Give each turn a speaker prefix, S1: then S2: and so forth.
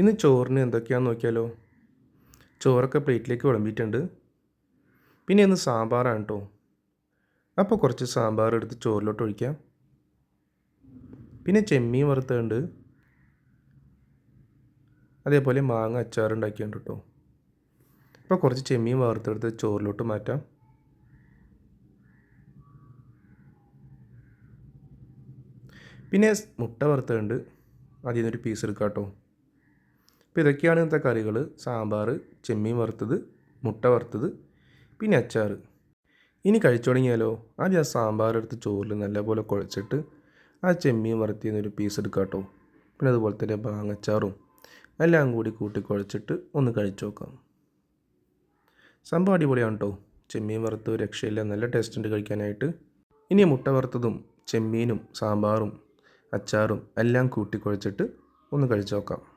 S1: ഇന്ന് ചോറിന് എന്തൊക്കെയാണെന്ന് നോക്കിയാലോ? ചോറൊക്കെ പ്ലേറ്റിലേക്ക് വിളമ്പിയിട്ടുണ്ട്. പിന്നെ ഇന്ന് സാമ്പാറാണ് കേട്ടോ. അപ്പോൾ കുറച്ച് സാമ്പാർ എടുത്ത് ചോറിലോട്ട് ഒഴിക്കാം. പിന്നെ ചെമ്മീൻ വറുത്തുണ്ട് അതേപോലെ മാങ്ങ അച്ചാർ ഉണ്ടാക്കിയുണ്ട് കേട്ടോ. അപ്പോൾ കുറച്ച് ചെമ്മീൻ വറുത്തെടുത്ത് ചോറിലോട്ട് മാറ്റാം. പിന്നെ മുട്ട വറുത്തുണ്ട് അതിൽ നിന്നൊരു പീസ് എടുക്കാം കേട്ടോ. അപ്പോൾ ഇതൊക്കെയാണ് ഇന്നത്തെ കറികൾ സാമ്പാർ ചെമ്മീൻ വറുത്തത് മുട്ട വറുത്തത് പിന്നെ അച്ചാർ. ഇനി കഴിച്ചു തുടങ്ങിയാലോ? ആദ്യം ആ സാമ്പാർ എടുത്ത് ചോറിൽ നല്ലപോലെ കുഴച്ചിട്ട് ആ ചെമ്മീൻ വറുത്തിന്ന് ഒരു പീസ് എടുക്കുക കേട്ടോ. പിന്നെ അതുപോലെ തന്നെ മാങ്ങച്ചാറും എല്ലാം കൂടി കൂട്ടി കുഴച്ചിട്ട് ഒന്ന് കഴിച്ചു നോക്കാം. സംഭവം അടിപൊളിയാണ് കേട്ടോ. ചെമ്മീൻ വറുത്ത് രക്ഷയില്ല. നല്ല ടേസ്റ്റ് ഉണ്ട് കഴിക്കാനായിട്ട്. ഇനി മുട്ട വറുത്തതും ചെമ്മീനും സാമ്പാറും അച്ചാറും എല്ലാം കൂട്ടി കുഴച്ചിട്ട് ഒന്ന് കഴിച്ചു നോക്കാം.